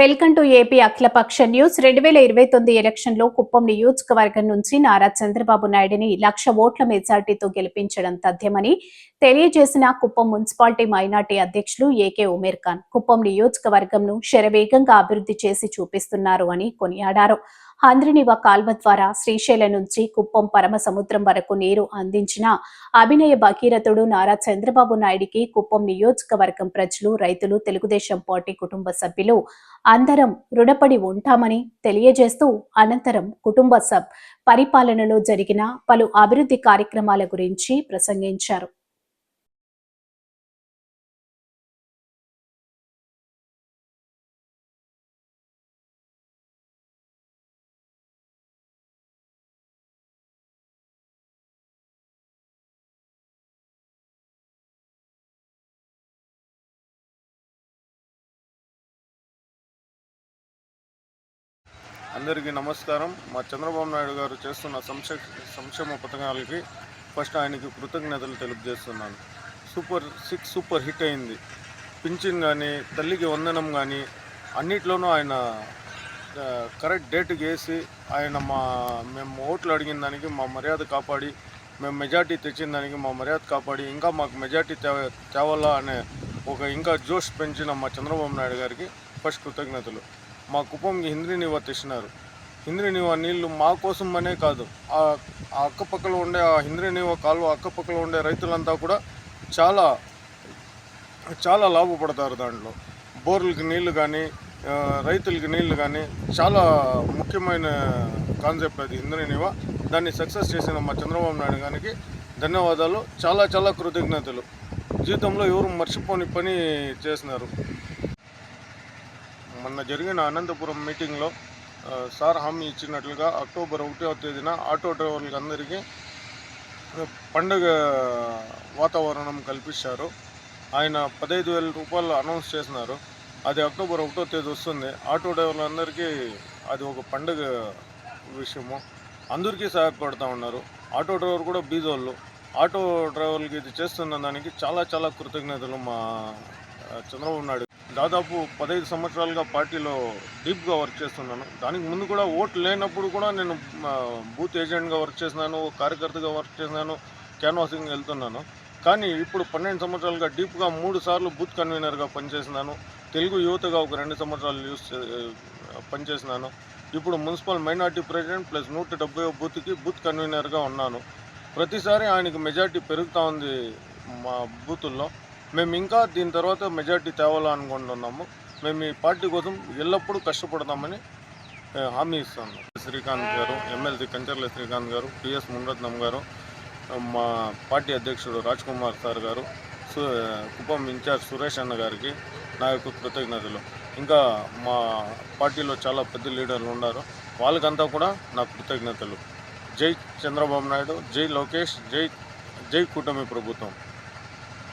Welcome to AP అఖిలపక్ష news. రెండు వేల ఇరవై తొమ్మిది ఎలక్షన్లో కుప్పం నియోజకవర్గం నుంచి నారా చంద్రబాబు నాయుడిని లక్ష ఓట్ల మెజార్టీతో గెలిపించడం తథ్యమని తెలియజేసిన కుప్పం మున్సిపాలిటీ మైనార్టీ అధ్యక్షులు ఏకే ఉమేర్ ఖాన్ కుప్పం నియోజకవర్గంను శరవేగంగా అభివృద్ధి చేసి చూపిస్తున్నారు అని కొనియాడారు. హంద్రినివ కాల్వ ద్వారా శ్రీశైలం నుంచి కుప్పం పరమ సముద్రం వరకు నీరు అందించిన అభినయ భగీరథుడు నారా చంద్రబాబు నాయుడికి కుప్పం నియోజకవర్గం ప్రజలు రైతులు తెలుగుదేశం పార్టీ కుటుంబ సభ్యులు అందరం రుణపడి ఉంటామని తెలియజేస్తూ అనంతరం కుటుంబ సబ్ పరిపాలనలో జరిగిన పలు అభివృద్ధి కార్యక్రమాల గురించి ప్రసంగించారు. అందరికీ నమస్కారం. మా చంద్రబాబు నాయుడు గారు చేస్తున్న సంక్షే సంక్షేమ పథకాలకి ఫస్ట్ ఆయనకి కృతజ్ఞతలు తెలియజేస్తున్నాను సూపర్ సిక్స్ సూపర్ హిట్ అయింది. పింఛన్ కానీ తల్లికి వందనం కానీ అన్నిట్లోనూ ఆయన కరెక్ట్ డేట్కి వేసి ఆయన మా మేము ఓట్లు అడిగిన దానికి మా మర్యాద కాపాడి మేము మెజార్టీ తెచ్చిన దానికి మా మర్యాద కాపాడి ఇంకా మాకు మెజార్టీ తేవాలా అనే ఒక ఇంకా జోష్ పెంచిన మా చంద్రబాబు నాయుడు గారికి ఫస్ట్ కృతజ్ఞతలు. మా కుప్పంకి హింద్రీ నివా తెచ్చినారు. హింద్రీ నివా నీళ్ళు మా కోసం అనే కాదు. ఆ అక్కపక్కల ఉండే ఆ హింద్రీ నివా కాలువ అక్కపక్కల ఉండే రైతులంతా కూడా చాలా చాలా లాభపడతారు దాంట్లో. బోర్లకి నీళ్ళు కానీ రైతులకి నీళ్ళు కానీ చాలా ముఖ్యమైన కాన్సెప్ట్ అది హింద్రీ నివా. దాన్ని సక్సెస్ చేసిన మా చంద్రబాబు నాయుడు గారికి ధన్యవాదాలు. చాలా చాలా కృతజ్ఞతలు. జీవితంలో ఎవరు మర్చిపోని పని చేసినారు. మొన్న జరిగిన అనంతపురం మీటింగ్లో సార్ హామీ ఇచ్చినట్లుగా అక్టోబర్ ఒకటవ తేదీన ఆటో డ్రైవర్లందరికీ అందరికీ పండుగ వాతావరణం కల్పించారు ఆయన పదహైదు వేల రూపాయలు అనౌన్స్ చేసినారు అది అక్టోబర్ ఒకటో తేదీ వస్తుంది. ఆటో డ్రైవర్లందరికీ అది ఒక పండుగ విషయము. అందరికీ సహాయపడుతూ ఉన్నారు. ఆటో డ్రైవర్ కూడా బీదోళ్ళు. ఆటో డ్రైవర్లకి ఇది చేస్తున్న దానికి చాలా చాలా కృతజ్ఞతలు మా చంద్రబాబు నాయుడు దాదాపు పదహైదు సంవత్సరాలుగా పార్టీలో డీప్గా వర్క్ చేస్తున్నాను. దానికి ముందు కూడా ఓట్లు లేనప్పుడు కూడా నేను బూత్ ఏజెంట్గా వర్క్ చేసినాను కార్యకర్తగా వర్క్ చేసినాను క్యాన్వాసింగ్ వెళ్తున్నాను. కానీ ఇప్పుడు పన్నెండు సంవత్సరాలుగా డీప్గా మూడు సార్లు బూత్ కన్వీనర్గా పనిచేసినాను తెలుగు యువతగా ఒక రెండు సంవత్సరాలు యూస్ చే- పనిచేసినాను ఇప్పుడు మున్సిపల్ మైనార్టీ ప్రెసిడెంట్ ప్లస్ నూట డెబ్బై బూత్కి బూత్ కన్వీనర్గా ఉన్నాను. ప్రతిసారి ఆయనకు మెజార్టీ పెరుగుతూ ఉంది మా బూతుల్లో. మేము ఇంకా దీని తర్వాత మెజార్టీ తేవాలనుకుంటున్నాము. మేము ఈ పార్టీ కోసం ఎల్లప్పుడూ కష్టపడతామని హామీ ఇస్తాను శ్రీకాంత్ గారు ఎమ్మెల్సీ కంచర్ల శ్రీకాంత్ గారు పిఎస్ మునరత్నం గారు మా పార్టీ అధ్యక్షుడు రాజ్ కుమార్ సార్ గారు సు కుప్పం ఇన్ఛార్జ్ సురేష్ అన్న గారికి నా యొక్క కృతజ్ఞతలు. ఇంకా మా పార్టీలో చాలా పెద్ద లీడర్లు ఉన్నారు. వాళ్ళకంతా కూడా నా కృతజ్ఞతలు. జై చంద్రబాబు నాయుడు జై లోకేష్ జై జై కూటమి ప్రభుత్వం.